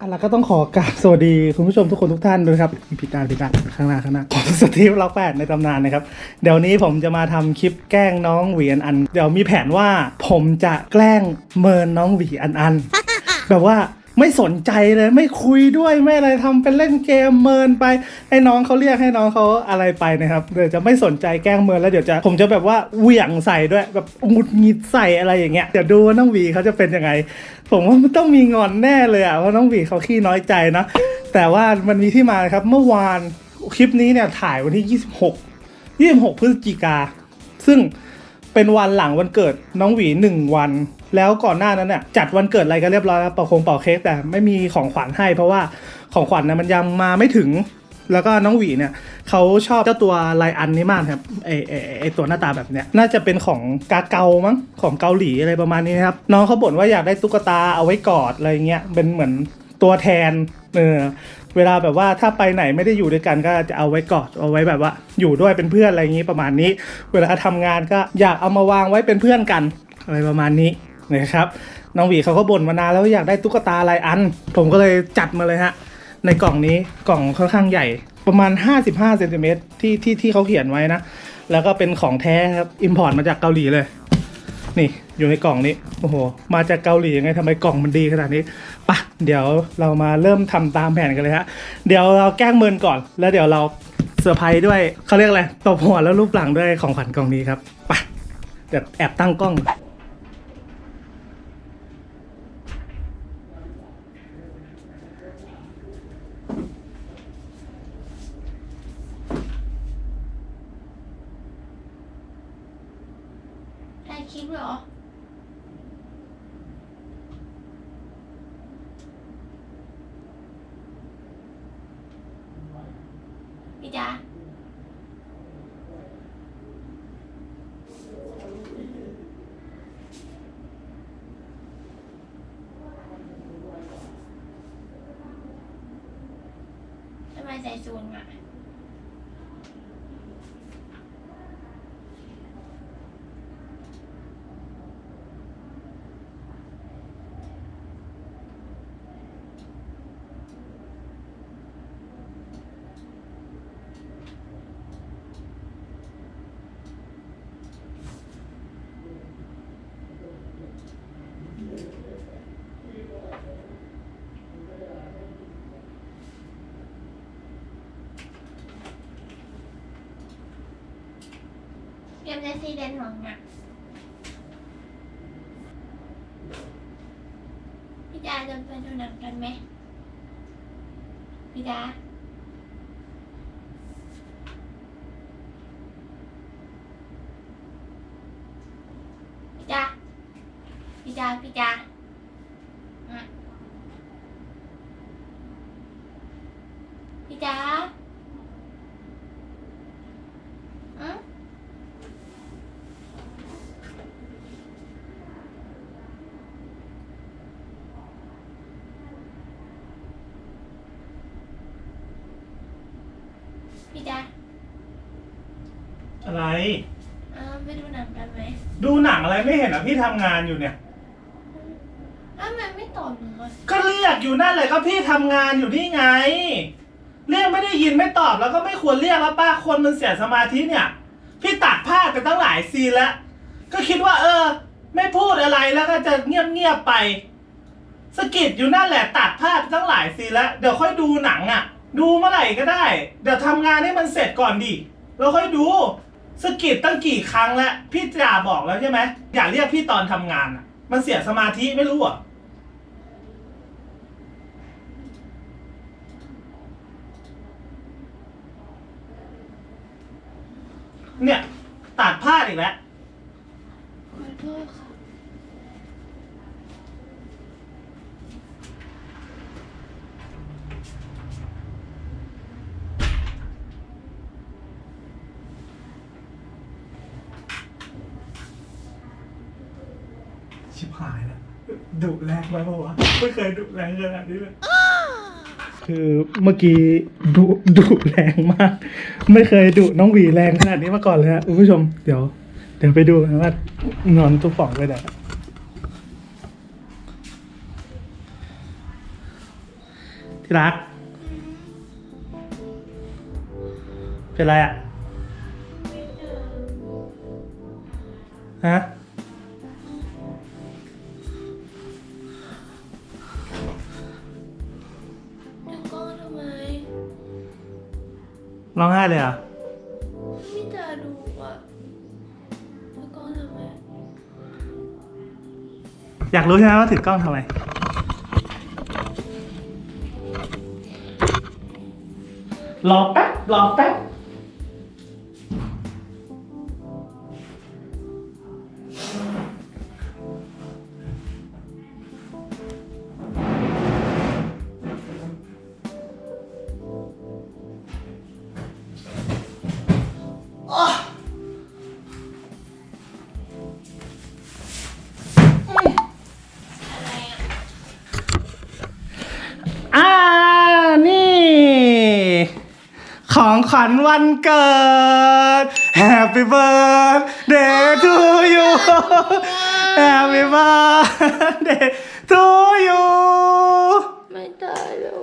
อันละก็ต้องขอกราบสวัสดีคุณผู้ชมทุกคนทุกท่านด้วยครับผิดด้านผิดด้านข้างหน้าข้างหน้าของสตีฟล็อกแปดในตำนานนะครับ เดี๋ยวนี้ผมจะมาทำคลิปแกล้งน้องหวีอันอัน เดี๋ยวมีแผนว่าผมจะแกล้งเมินน้องหวีอันอัน แบบว่า ไม่สนใจเลยไม่คุยด้วยไม่อะไรทำเป็นเล่นเกมเมินไป ให้น้องเขาเรียกให้น้องเขาอะไรไปนะครับเดี๋ยวจะไม่สนใจแกล้งเมินแล้วเดี๋ยวจะผมจะแบบว่าเหวี่ยงใส่ด้วยแบบหงุดหงิดใส่อะไรอย่างเงี้ยเดี๋ยวดูว่าน้องวีเขาจะเป็นยังไง ผมว่ามันต้องมีงอนแน่เลยอะเพราะน้องวีเขาขี้น้อยใจนะแต่ว่ามันมีที่มาครับเมื่อวานคลิปนี้เนี่ยถ่ายวันที่ 26 26 พฤศจิกา ซึ่งเป็นวันหลังวันเกิดน้องหวีหนึ่งวัน แล้วก่อนหน้านั้นเนี่ยจัดวันเกิดอะไรกันเรียบร้อยแล้วเป่าคงเป่าเค้กแต่ไม่มีของขวัญให้ เพราะว่าของขวัญนะมันยังมาไม่ถึง แล้วก็น้องหวีเนี่ยเขาชอบเจ้าตัวไลอันนี้มากครับไอไอไอ้ไอตัวหน้าตาแบบเนี้ยน่าจะเป็นของกาเกามั้งของเกาหลีอะไรประมาณนี้นะครับน้องเขาบ่นว่าอยากได้ตุ๊กตาเอาไว้กอดอะไรเงี้ยเป็นเหมือนตัวแทนเออเวลาแบบว่าถ้าไปไหนไม่ได้อยู่ด้วยกันก็จะเอาไว้กอดเอาไว้แบบว่า อยู่ด้วยเป็นเพื่อนอะไรอย่างนี้ประมาณนี้ เวลาทำงานก็อยากเอามาวางไว้เป็นเพื่อนกันอะไรประมาณนี้ นะครับน้องหวีเขาก็บ่นมานานแล้วอยากได้ตุ๊กตาลายอัน ผมก็เลยจัดมาเลยฮะในกล่องนี้กล่องค่อนข้างใหญ่ประมาณ 55เซนติเมตรที่ที่ที่เขาเขียนไว้นะ แล้วก็เป็นของแท้ครับอิมพอร์ตมาจากเกาหลีเลย นี่อยู่ในกล่องนี้โอ้โหมาจากเกาหลียังไงทำไมกล่องมันดีขนาดนี้ปะเดี๋ยวเรามาเริ่มทำตามแผนกันเลยฮะเดี๋ยวเราแกล้งเมินก่อน แล้วเดี๋ยวเราเซอร์ไพรส์ด้วยเขาเรียกอะไรตบหัวแล้วรูปหลังด้วยของขวัญกล่องนี้ครับปะเดี๋ยวแอบตั้งกล้อง ถ่ายคลิปเหรอ พี่จ๋าทำไมใส่ซูนอะ เตรียมได้ซีเดนหวังอะพี่ดาจะไปดูหนังกันไหมพี่ดาพี่ดาพี่ดาพี่ดาอะพี่ดาอืม พี่ดาอะไรเออไปดูหนังกันไหมดูหนังอะไรไม่เห็นอะพี่ทำงานอยู่เนี่ย อ้าวมันไม่ตอบหนูอะก็เรียกอยู่นั่นเลยก็พี่ทำงานอยู่นี่ไง เรียกไม่ได้ยินไม่ตอบแล้วก็ไม่ควรเรียกแล้วป้าคนมันเสียสมาธิเนี่ย พี่ตัดภาพไปตั้งหลายซีนแล้ว ก็คิดว่า เออ ไม่พูดอะไรแล้วก็จะเงียบเงียบๆไปสะกิดอยู่นั่นแหละตัดภาพไปตั้งหลายซีนแล้ว เดี๋ยวค่อยดูหนังอะ ดูเมื่อไหร่ก็ได้ เดี๋ยวทำงานให้มันเสร็จก่อนดิแล้วค่อยดูสกิดตั้งกี่ครั้งแล้วพี่จ่าบอกแล้วใช่ไหมอย่าเรียกพี่ตอนทำงานอะ มันเสียสมาธิไม่รู้อะเนี่ยตัดพลาดอีกแล้ว ขอโทษค่ะ ชิบหายแล้วดุแรงไปปะวะไม่เคยดุแรงขนาดนี้เลยคือเมื่อกี้ดุดุแรงมาก ไม่เคยดุน้องหวีแรงขนาดนี้มาก่อนเลยฮะคุณผู้ชม เดี๋ยว เดี๋ยวไปดูกันว่านอนตุ๊กป่องไปไหนที่รัก เป็นไรอะฮะจะ ร้องไห้เลยเหรอะไม่ตาดูอะจะก้อนทำไมอยากรู้ใช่ไหมว่าถือกล้องทำไมรอแป๊บรอแป๊บ ของขวัญวันเกิด Happy birthday to you Happy birthday to you ไม่ตายแล้ว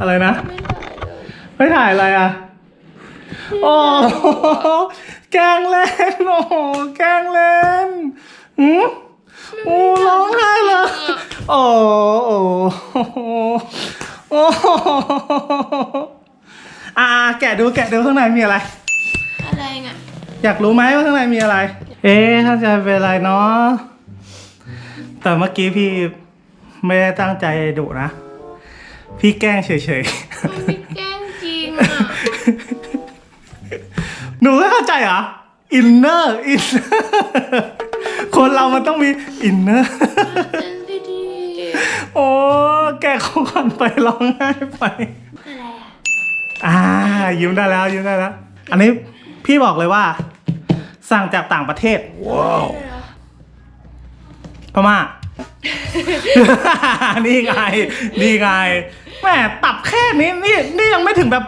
อะไรนะ ไม่ตายแล้วไม่ถ่ายอะไรอะ โอ้โหแกล้งเล่น โอ้โหแกล้งเล่นหืมโอ้ร้องไห้เลยโอ้โอ้โอ้ อ่าแกะดูแกะดูข้างในมีอะไร อะไรอะอยากรู้ไหมว่าข้างในมีอะไร เอ๊ะข้างในเป็นอะไรเนาะแต่เมื่อกี้พี่ไม่ได้ตั้งใจดุนะ พี่แกล้งเฉยๆมันไม่แกล้งจริงอะหนูไม่เข้าใจเหรออินเนอร์อินคนเรามันต้องมีอินเนอร์ เซนซิทีฟโอ้แกของขวัญไปร้องไห้ไป อะไรอะอ่ายิ้มได้แล้วยิ้มได้แล้ว อันนี้พี่บอกเลยว่า สั่งจากต่างประเทศว้าวพม่า นี่ไง นี่ไงแหมตับแค่นี้นี่นี่ยังไม่ถึงแบบ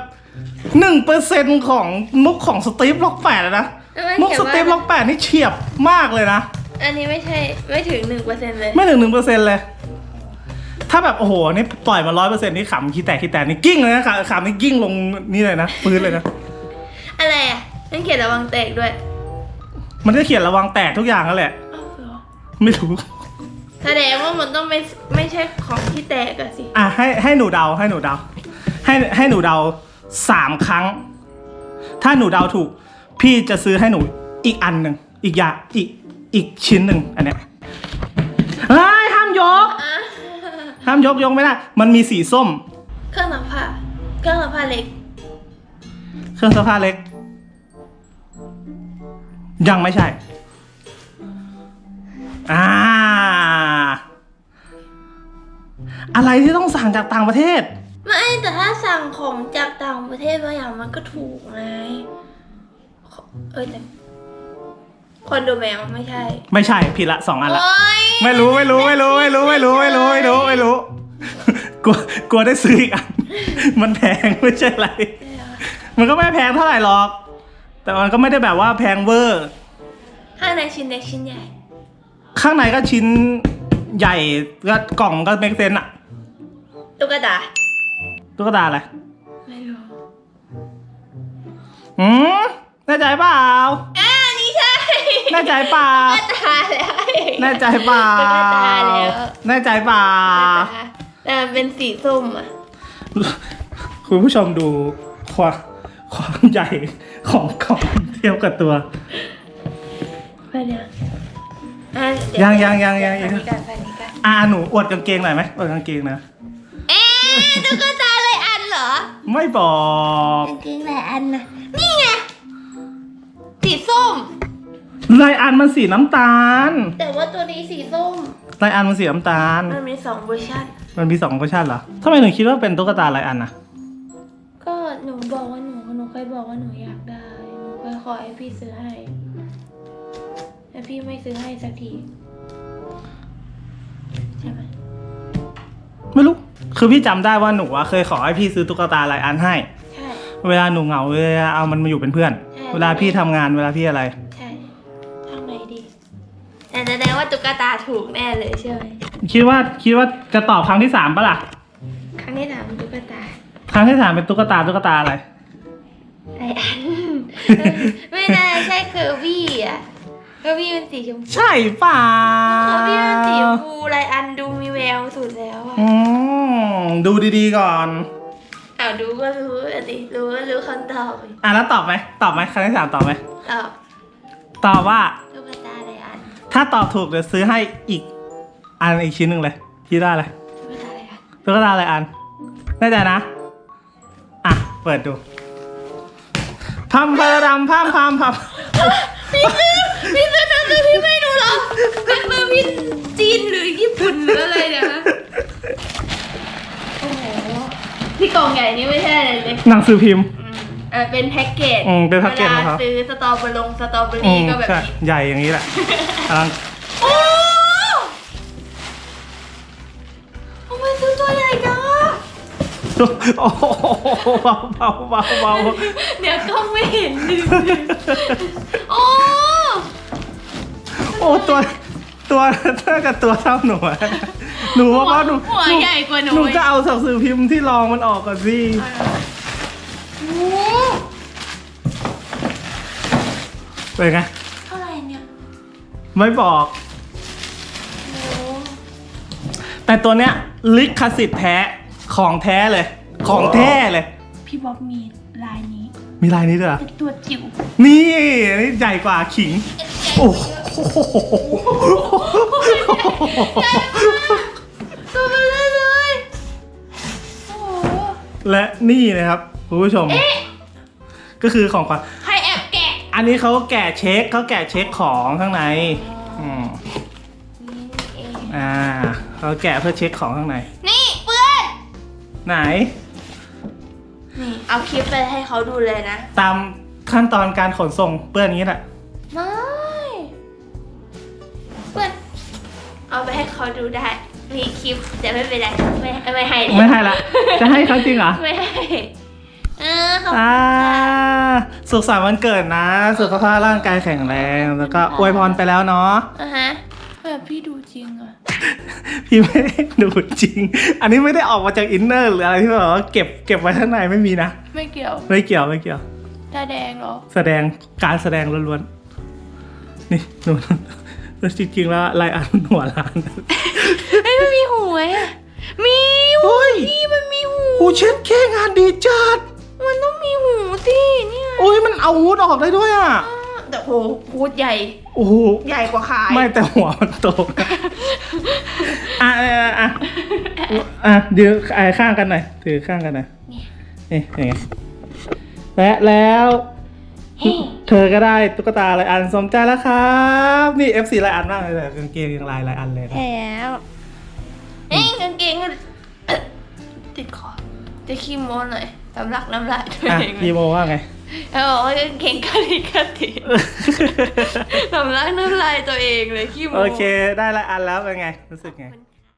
หนึ่งเปอร์เซ็นของมุกของสตีฟล็อกแปดเลยนะมุกสตีฟล็อกแปดนี่เฉียบมากเลยนะ อันนี้ไม่ใช่ไม่ถึงหนึ่งเปอร์เซ็นต์เลย ไม่ถึงหนึ่งเปอร์เซ็นเลย ถ้าแบบโอ้โหนี่ปล่อยมาร้อยเปอร์เซ็นต์นี่ขำขี้แตกขี้แตกนี่กิ้งเลยนะขำขำนี่กิ้งลงนี่เลยนะพื้นเลยนะ อะไรอะนั่นเขียนระวังแตกด้วยมันจะเขียนระวังแตกทุกอย่างนั่นแหละ อ้าวเหรอไม่รู้ แสดงว่ามันต้องไม่ไม่ใช่ของที่แตกอะสิ อะให้ให้หนูเดาให้หนูเดา ให้ให้หนูเดาสามครั้ง ถ้าหนูเดาถูก พี่จะซื้อให้หนูอีกอันหนึ่งอีกอย่างอีกอีกชิ้นหนึ่งอันเนี้ยเฮ้ยห้ามยกอะ ห้ามยกยกไม่ได้ มันมีสีส้ม เครื่องซักผ้าเครื่องซักผ้าเล็ก เครื่องซักผ้าเล็ก ยังไม่ใช่ อ่า อะไรที่ต้องสั่งจากต่างประเทศ ไม่แต่ถ้าสั่งของจากต่างประเทศบางอย่างมันก็ถูกไงขอเออแต่คอนโดแมวไม่ใช่ ไม่ใช่ผิดละสองอันละ โอ๊ย ไม่รู้ไม่รู้ไม่รู้ไม่รู้ไม่รู้ไม่รู้ไม่รู้ไม่รู้กลัวกลัวได้ซื้ออีกอัน มันแพงไม่ใช่อะไร มันก็ไม่แพงเท่าไหร่หรอก แต่มันก็ไม่ได้แบบว่าแพงเวอร์ ข้างในชิ้นเล็กชิ้นใหญ่ ข้างในก็ชิ้นใหญ่ก็กล่องมันก็เมกเซนอะตุ๊กตาตุ๊กตาอะไรไม่รู้อืมแน่ใจเปล่าอ่านี่ใช่ แน่ใจเปล่าตุ๊กตาแล้วแน่ใจเปล่าตุ๊กตาแล้วแน่ใจเปล่าตุ๊กตาแต่มันเป็นสีส้มอะ คุณผู้ชมดูความความใหญ่ของกล่องเทียบกับตัวไปเดี๋ยวอะเดี๋วยังยังยังยังไปนี่กันไปนี่กันอ่าหนูอวดกางเกงหน่อยไหมอวดกางเกงนะ เอ๊ะตุ๊กตาเลยอันเหรอ ไม่บอกจริงๆหลายอันนะนี่ไง สีส้ม ลายอันมันสีน้ำตาลแต่ว่าตัวนี้สีส้มลายอันมันสีน้ำตาล มันมีสองเวอร์ชันมันมีสองเวอร์ชันเหรอทำไมหนูคิดว่าเป็นตุ๊กตาลายอันนะก็หนูบอกว่าหนูหนูเคยบอกว่าหนูอยากได้หนูเคยขอให้พี่ซื้อให้แต่พี่ไม่ซื้อให้สักทีใช่ไหมไม่รู้ คือพี่จำได้ว่าหนูอะเคยขอให้พี่ซื้อตุ๊กตาลายอันให้ใช่เวลาหนูเหงาเวลาเอามันมาอยู่เป็นเพื่อนใช่เวลาพี่ทำงานเวลาพี่อะไร ว่าตุ๊กตาถูกแน่เลยใช่ไหมคิดว่าคิดว่าจะตอบครั้งที่สามปะล่ะ ครั้งที่สามเป็นตุ๊กตาครั้งที่สามเป็นตุ๊กตาตุ๊กตาอะไรไออัน ไม่น่าใช่เคอร์บี้อะเคอร์บี้เป็นสีชมพูใช่เปล่าเคอร์บี้เป็นสีชมพูไรอันดูมีแววสุดแล้วอะอืมดูดีๆก่อนอ้าวดูก็รู้อะดิรู้ก็รู้คำตอบอะแล้วตอบไหมตอบไหมครั้งที่สามตอบไหมตอบตอบว่าตุ๊กตาไรอัน ถ้าตอบถูกเดี๋ยวซื้อให้อีกอันอีกชิ้นหนึ่งเลยคิดได้เลยตุ๊กตาไรอันตุ๊กตาอะไรอันแน่ใจนะ อะ เปิดดูพัมพาราดำพัมพัมพัมพี่ซื้อพี่ซื้อนังสือพี่ไม่ดูหรอกเป็นเบอร์พี่จีนหรือญี่ปุ่นหรืออะไรเนี่ยฮะโอ้โห ที่กล่องใหญ่นี่ไม่ใช่อะไรเลยหนังสือพิมพ์อืม เออเป็นแพ็กเกจอืมเป็นแพ็กเกจวนะลาครับซื้อสตรอเบอร์ลงสตรอเบออืรี่มก็แบบใช่นี้ใหญ่อย่างนี้แหละกำลังโอ้ทำไมซื้อตัวใหญ่จังอะโอ้โหเบาเบาเบาเบาเดี๋ยวกล้องไม่เห็นดึงโอ้ โอ้ตัวตัวเท่ากับตัวเท่าหนูอะหนูว่าเพราะหนูหัวใหญ่กว่าหนูหนูอีก จะเอาหนังสือพิมพ์ที่รองมันออกก่อนสิโอ้ เป็นไง เท่าไหร่เนี่ยไม่บอก โอ้แต่ตัวเนี้ยลิขสิทธิ์แท้ของแท้เลย ของแท้เลย พี่บ๊อบมีลายนี้มีลายนี้ด้วยเหรอ เป็นตัวจิ๋วนี่อันนี่ใหญ่กว่าขิง โอ้โหตัวมันเลยเลยโอ้โหและนี่นะครับคุณผู้ชม ก็คือของขวัญใครแอบแกะอันนี้เขาแกะเช็คเขาแกะเช็คของข้างในอืมนี่เองอ่าเขาแกะเพื่อเช็คของข้างใน นี่เพื่อนไหน นี่เอาคลิปไปให้เขาดูเลยนะ ตามขั้นตอนการขนส่งเปื้อนอย่างนี้แหละไม่เพื่อนเอาไปให้เขาดูได้มีคลิปแต่ไม่เป็นไรไม่ไม่ให้ดิไม่ให้ละ จะให้เขาจริงเหรอ ไม่ให้ เออเขาอ่าสุขสันต์วันเกิดนะ สุขภาพร่างกายแข็งแรง แล้วก็อวยพรไปแล้วเนาะ อะฮะแบบพี่ดูจริงอะพี่ไม่ได้ดูจริง อันนี้ไม่ได้ออกมาจากอินเนอร์หรืออะไรที่แบบว่าเก็บเก็บไว้ข้างในไม่มีนะ ไม่เกี่ยวไม่เกี่ยวไม่เกี่ยว ตาแดงเหรอ แสดงการแสดงล้วนๆ นี่หนูแล้วจริงๆแล้วลายอันหัวล้าน เฮ้ยมันมีหูไหมอะมีเฮ้หูยนี่มันมีหู โอ้เช็ดแค่งานดีจัด มันต้องมีหูสิเนี่ยโอ้ยมันเอาฮูดออกได้ด้วยอะ แต่โหพูดใหญ่โอ้โห ใหญ่กว่าขายไม่แต่หัวมันโตนะอะอะอะอะเดี๋ยวไอ้ข้างกันหน่อย ถือข้างกันหน่อยเนี่ยนี่ยังไงและแล้วเฮ้ยเธอก็ได้ตุ๊กตาลายอันสมใจแล้วครับ นี่ FC ลายอันมากเลยแต่กางเกงยังลายลายอันเลยนะ แล้วเอ้ยกางเกงก็ติดคอจะขี้โม้หน่อย สำลักน้ำลายตัวอะเองพี่โมว่าไงแล้วบอกว่ากางเกงกะลิกะติสำลักน้ำลายตัวเองเลยขี้โม้โอเค ได้ลายอันแล้วเป็นไง รู้สึกไงมัน